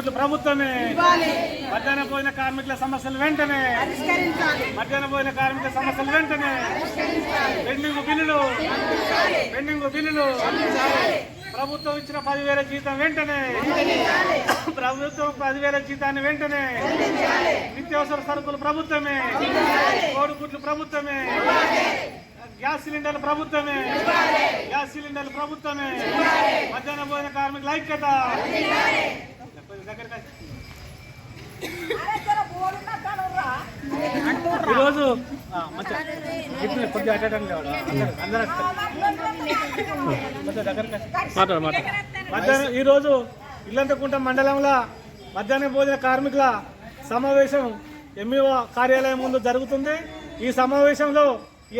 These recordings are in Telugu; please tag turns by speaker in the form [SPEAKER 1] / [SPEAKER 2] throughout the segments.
[SPEAKER 1] ప్రభుత్వమే. మధ్యాహ్న భోజన కార్మికుల సమస్యలు వెంటనే. మధ్యాహ్న భోజన కార్మికుల సమస్యలు వెంటనే. పెండింగ్ బిల్లులు. పెండింగ్ బిల్లులు. ప్రభుత్వం ఇచ్చిన పదివేల జీతం వెంటనే. ప్రభుత్వం పదివేల జీతాన్ని వెంటనే. నిత్యావసర సరుకులు ప్రభుత్వమే. కోడిగుడ్లు ప్రభుత్వమే. గ్యాస్ సిలిండర్లు ప్రభుత్వమే. గ్యాస్ సిలిండర్లు ప్రభుత్వమే. మధ్యాహ్న భోజన కార్మికుల ఐక్యత. ఈరోజు మధ్యాహ్నం ఈరోజు ఇల్లంతకుంట మండలంలో మధ్యాహ్న భోజన కార్మికుల సమావేశం ఎంఈఓ కార్యాలయం ముందు జరుగుతుంది. ఈ సమావేశంలో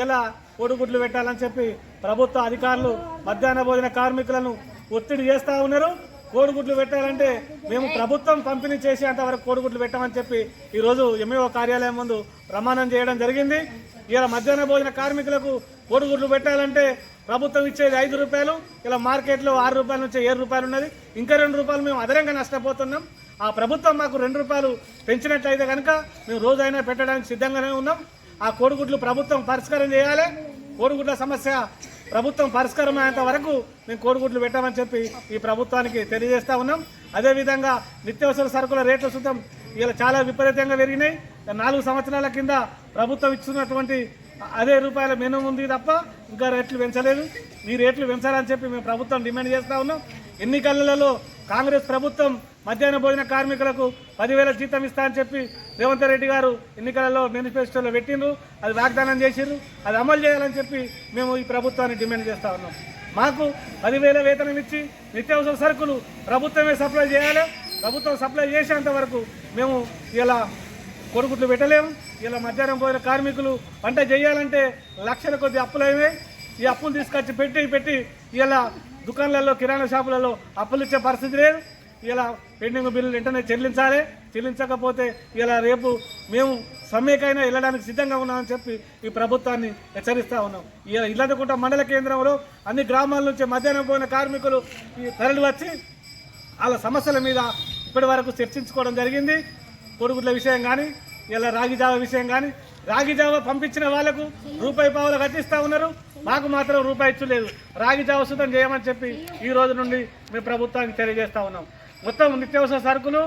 [SPEAKER 1] ఇలా కోడిగుడ్లు పెట్టాలని చెప్పి ప్రభుత్వ అధికారులు మధ్యాహ్న భోజన కార్మికులను ఒత్తిడి చేస్తూ ఉన్నారు. కోడిగుడ్లు పెట్టాలంటే మేము ప్రభుత్వం పంపిణీ చేసేంత వరకు కోడిగుడ్లు పెట్టామని చెప్పి ఈరోజు ఎంఈఓ కార్యాలయం ముందు ప్రమాణం చేయడం జరిగింది. ఇలా మధ్యాహ్న భోజన కార్మికులకు కోడిగుడ్లు పెట్టాలంటే ప్రభుత్వం ఇచ్చేది ఐదు రూపాయలు ఇలా మార్కెట్లో ఆరు రూపాయల నుంచి ఏడు రూపాయలు ఉన్నది. ఇంకా రెండు రూపాయలు మేము అదనంగా నష్టపోతున్నాం. ఆ ప్రభుత్వం మాకు రెండు రూపాయలు పెంచినట్లయితే కనుక మేము రోజైనా పెట్టడానికి సిద్ధంగానే ఉన్నాం. ఆ కోడిగుడ్లు ప్రభుత్వం పరిష్కారం చేయాలి. కోడిగుడ్ల సమస్య ప్రభుత్వం పరిష్కారం అయ్యేంత వరకు మేము కోడిగుడ్లు పెట్టామని చెప్పి ఈ ప్రభుత్వానికి తెలియజేస్తా ఉన్నాం. అదేవిధంగా నిత్యావసర సరుకుల రేట్లు సుతం ఇలా చాలా విపరీతంగా పెరిగినాయి. నాలుగు సంవత్సరాల కింద ప్రభుత్వం ఇస్తున్నటువంటి అదే రూపాయల మినిమం ఉంది తప్ప ఇంకా రేట్లు పెంచలేదు. ఈ రేట్లు పెంచాలని చెప్పి మేము ప్రభుత్వం డిమాండ్ చేస్తూ ఉన్నాం. ఎన్నికలలో కాంగ్రెస్ ప్రభుత్వం మధ్యాహ్న భోజన కార్మికులకు పదివేల జీతం ఇస్తా అని చెప్పి రేవంత్ రెడ్డి గారు ఎన్నికలలో మేనిఫెస్టోలో పెట్టిండ్రు. అది వాగ్దానం చేసిండ్రు. అది అమలు చేయాలని చెప్పి మేము ఈ ప్రభుత్వాన్ని డిమాండ్ చేస్తా ఉన్నాం. మాకు పదివేల వేతనం ఇచ్చి నిత్యావసర సరుకులు ప్రభుత్వమే సప్లై చేయాలి. ప్రభుత్వం సప్లై చేసేంత వరకు మేము ఇలా కొడుకుట్లు పెట్టలేము. ఇలా మధ్యాహ్నం పోయిన కార్మికులు వంట చేయాలంటే లక్షల కొద్ది అప్పులైనాయి ఈ అప్పులు తీసుకొచ్చి పెట్టి పెట్టి ఇలా దుకాణాలలో కిరాణా షాపులలో అప్పులు ఇచ్చే పరిస్థితి లేదు. ఇలా పెండింగ్ బిల్లులు వెంటనే చెల్లించాలి. చెల్లించకపోతే ఇలా రేపు మేము సమ్మెకైనా వెళ్ళడానికి సిద్ధంగా ఉన్నామని చెప్పి ఈ ప్రభుత్వాన్ని హెచ్చరిస్తూ ఉన్నాం. ఇలా ఇల్లదకుంట మండల కేంద్రంలో అన్ని గ్రామాల నుంచి మధ్యాహ్నం పోయిన కార్మికులు ఈ తరలి వచ్చి వాళ్ళ సమస్యల మీద ఇప్పటి వరకు చర్చించుకోవడం జరిగింది. కొడుకుల విషయం కానీ ఇలా రాగి జావ విషయం కానీ రాగి జావ పంపించిన వాళ్ళకు రూపాయి పావులు కట్టిస్తూ ఉన్నారు. మాకు మాత్రం రూపాయి ఇచ్చలేదు. రాగి జావ సుతం చేయమని చెప్పి ఈ రోజు నుండి మేము ప్రభుత్వానికి తెలియజేస్తా ఉన్నాం. మొత్తం నిత్యావసర సరుకులు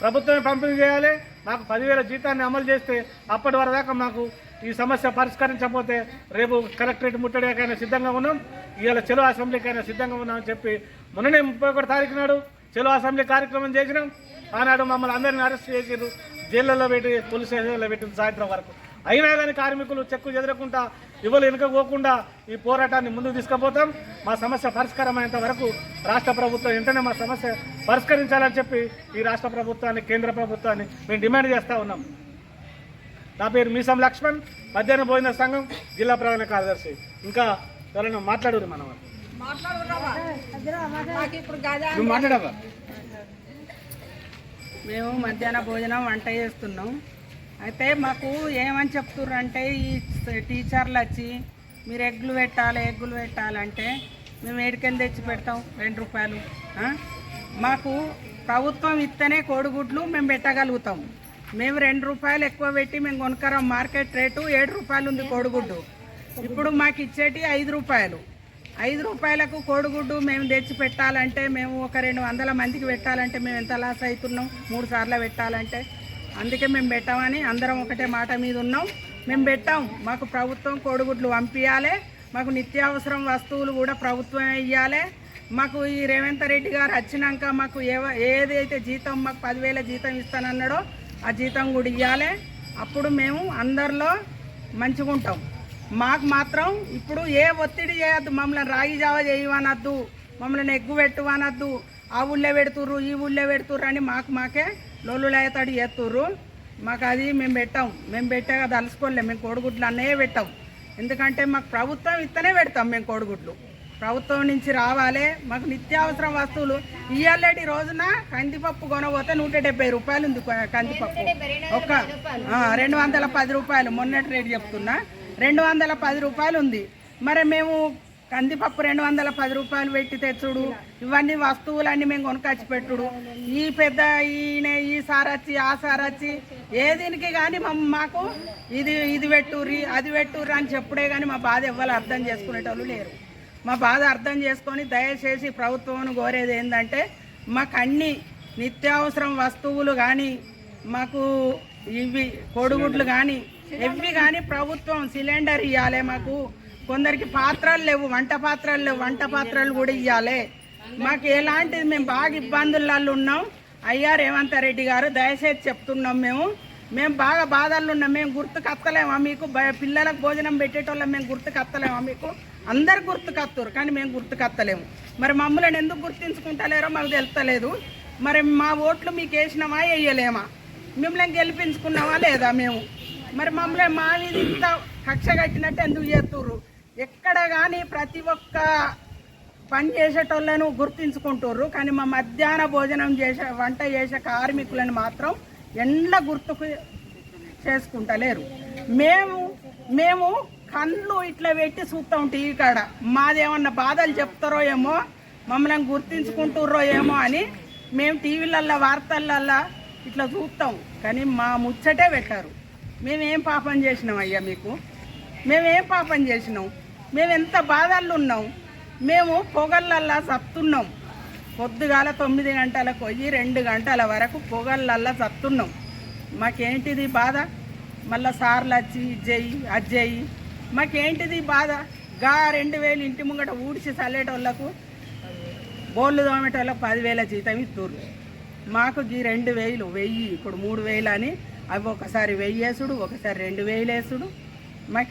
[SPEAKER 1] ప్రభుత్వమే పంపిణీ చేయాలి. మాకు పదివేల జీతాన్ని అమలు చేస్తే అప్పటి వరదాకా మాకు ఈ సమస్య పరిష్కరించకపోతే రేపు కలెక్టరేట్ ముట్టడికైనా సిద్ధంగా ఉన్నాం. ఇవాళ చెలో అసెంబ్లీకైనా సిద్ధంగా ఉన్నామని చెప్పి మొన్ననే ముప్పై ఒకటి తారీఖు నాడు చెలో అసెంబ్లీ కార్యక్రమం చేసినాం. ఆనాడు మమ్మల్ని అందరిని అరెస్ట్ చేసిరు జైళ్ళలో పెట్టి పోలీస్ స్టేషన్లో పెట్టిన సాయంత్రం వరకు. అయినా కానీ కార్మికులు చెక్కు చెదరకుండా ఇవ్వలు వెనుకపోకుండా ఈ పోరాటాన్ని ముందుకు తీసుకుపోతాం. మా సమస్య పరిష్కారమైనంత వరకు రాష్ట్ర ప్రభుత్వం వెంటనే మా సమస్య పరిష్కరించాలని చెప్పి ఈ రాష్ట్ర ప్రభుత్వాన్ని కేంద్ర ప్రభుత్వాన్ని మేము డిమాండ్ చేస్తూ ఉన్నాం. నా పేరు మీసం లక్ష్మణ్ మధ్యాహ్న భోజన సంఘం జిల్లా ప్రధాన కార్యదర్శి. ఇంకా ఎవరైనా మాట్లాడరు మనం మాట్లాడవా?
[SPEAKER 2] మేము మధ్యాహ్న భోజనం వంట చేస్తున్నాం. అయితే మాకు ఏమని చెప్తుర్రు అంటే ఈ టీచర్లు వచ్చి మీరు ఎగ్గులు పెట్టాలి ఎగ్గులు పెట్టాలంటే మేము ఏడికెళ్ళి తెచ్చి పెడతాం రెండు రూపాయలు. మాకు ప్రభుత్వం ఇస్తేనే కోడిగుడ్లు మేము పెట్టగలుగుతాం. మేము రెండు రూపాయలు ఎక్కువ పెట్టి మేము కొనుక్కరాం మార్కెట్ రేటు ఏడు రూపాయలు ఉంది కోడిగుడ్డు. ఇప్పుడు మాకు ఇచ్చేటి ఐదు రూపాయలు. ఐదు రూపాయలకు కోడిగుడ్డు మేము తెచ్చి పెట్టాలంటే మేము ఒక రెండు వందల మందికి పెట్టాలంటే మేము ఎంత లాస్ అవుతున్నాం? మూడు సార్లు పెట్టాలంటే అందుకే మేము పెట్టామని అందరం ఒకటే మాట మీద ఉన్నాం. మేము పెట్టాం. మాకు ప్రభుత్వం కోడిగుడ్లు పంపించాలి మాకు నిత్యావసరం వస్తువులు కూడా ప్రభుత్వమే ఇవ్వాలి మాకు ఈ రేవంత్ రెడ్డి గారు వచ్చినాక మాకు ఏవ ఏదైతే జీతం మాకు పదివేల జీతం ఇస్తానన్నాడో ఆ జీతం కూడా ఇవ్వాలి అప్పుడు మేము అందరిలో మంచిగా ఉంటాం. మాకు మాత్రం ఇప్పుడు ఏ ఒత్తిడి చేయొద్దు. మమ్మల్ని రాగి జావ చేయవనద్దు మమ్మల్ని ఎగ్గు పెట్టువనద్దు ఆ ఊళ్ళో పెడుతుర్రు ఈ ఊళ్ళో పెడుతుర్రు అని మాకు మాకే లొల్లులయ్యతాడు చేస్తుర్రు మాకు అది మేము పెట్టాం. మేము పెట్టాక తలుసుకోలేం మేము కోడిగుడ్లు అన్నయ్యే పెట్టాం. ఎందుకంటే మాకు ప్రభుత్వం ఇస్తేనే పెడతాం మేము కోడిగుడ్లు. ప్రభుత్వం నుంచి రావాలి. మాకు నిత్యావసరం వస్తువులు. ఇయ్యాలటి రోజున కందిపప్పు కొనబోతే నూట డెబ్బై రూపాయలు ఉంది కందిపప్పు. ఒక రెండు వందల పది రూపాయలు. మొన్నటి రేటు చెప్తున్నా. రెండు వందల పది రూపాయలు ఉంది. మరి మేము కందిపప్పు రెండు వందల పది రూపాయలు పెట్టి తెచ్చుడు. ఇవన్నీ వస్తువులన్నీ మేము కొనుకొచ్చి పెట్టుడు. ఈ పెద్ద ఈయన ఈ సారచ్చి ఆ సారచ్చి ఏ దీనికి కానీ మాకు ఇది ఇది పెట్టుర్రి అది పెట్టుర్రి అని చెప్పుడే కానీ మా బాధ ఎవ్వరు అర్థం చేసుకునేటోళ్ళు లేరు. మా బాధ అర్థం చేసుకొని దయచేసి ప్రభుత్వం కోరేది ఏంటంటే మాకు అన్ని నిత్యావసరం వస్తువులు కానీ మాకు ఇవి కోడిగుడ్లు కానీ ఇవి కానీ ప్రభుత్వం సిలిండర్ ఇవ్వాలి మాకు. కొందరికి పాత్రలు లేవు వంట పాత్రలు లేవు వంట పాత్రలు కూడా ఇవ్వాలి మాకు ఎలాంటిది మేము బాగా ఇబ్బందులలో ఉన్నాం. అయ్యా రేవంత్ రెడ్డి గారు దయచేసి చెప్తున్నాం మేము. మేము బాగా బాధల్లో ఉన్నాం మేము గుర్తుకత్తలేమా మీకు? పిల్లలకు భోజనం పెట్టేటోళ్ళం మేము గుర్తుకత్తలేమా మీకు? అందరు గుర్తుకత్తురు కానీ మేము గుర్తుకత్తలేము. మరి మమ్మల్ని ఎందుకు గుర్తించుకుంటలేరో మాకు తెలుస్తలేదు. మరి మా ఓట్లు మీకు వేసినామా వేయలేమా? మిమ్మల్ని గెలిపించుకున్నామా లేదా మేము? మరి మమ్మల్ని మా మీద ఇంత కక్ష కట్టినట్టు ఎందుకు చేస్తుర్రు? ఎక్కడ కానీ ప్రతి ఒక్క పని చేసేటోళ్ళను గుర్తించుకుంటుర్రు కానీ మా మధ్యాహ్న భోజనం చేసే వంట చేసే కార్మికులను మాత్రం ఎండ్ల గుర్తుకు చేసుకుంటలేరు. మేము మేము కళ్ళు ఇట్లా పెట్టి చూస్తాం టీవీ కాడ. మాదేమన్నా బాధలు చెప్తారో ఏమో మమ్మల్ని గుర్తించుకుంటుర్రో ఏమో అని మేము టీవీలల్లో వార్తలల్లో ఇట్లా చూస్తాం కానీ మా ముచ్చటే పెట్టారు. మేమేం పాపం చేసినాం అయ్యా మీకు? మేమేం పాపం చేసినాం? మేము ఎంత బాధల్లో ఉన్నాం మేము పొగళ్ళల్లా సత్తున్నాం. పొద్దుగాల తొమ్మిది గంటలకు పోయి రెండు గంటల వరకు పొగళ్ళల్లా సత్తున్నాం. మాకేంటిది బాధ? మళ్ళా సార్లు వచ్చి ఇజ్జయి అజ్జయి మాకేంటిది బాధ? గా రెండు వేలు ఇంటి ముంగట ఊడిచి చల్లేటోళ్ళకు బోళ్ళు తోమేటోళ్ళకు పదివేల జీతం ఇస్తుర్రు మాకు ఈ రెండు వేలు వెయ్యి. ఇప్పుడు మూడు వేలు అని అవి ఒకసారి వెయ్యేసుడు ఒకసారి రెండు వేలు వేసుడు మాకు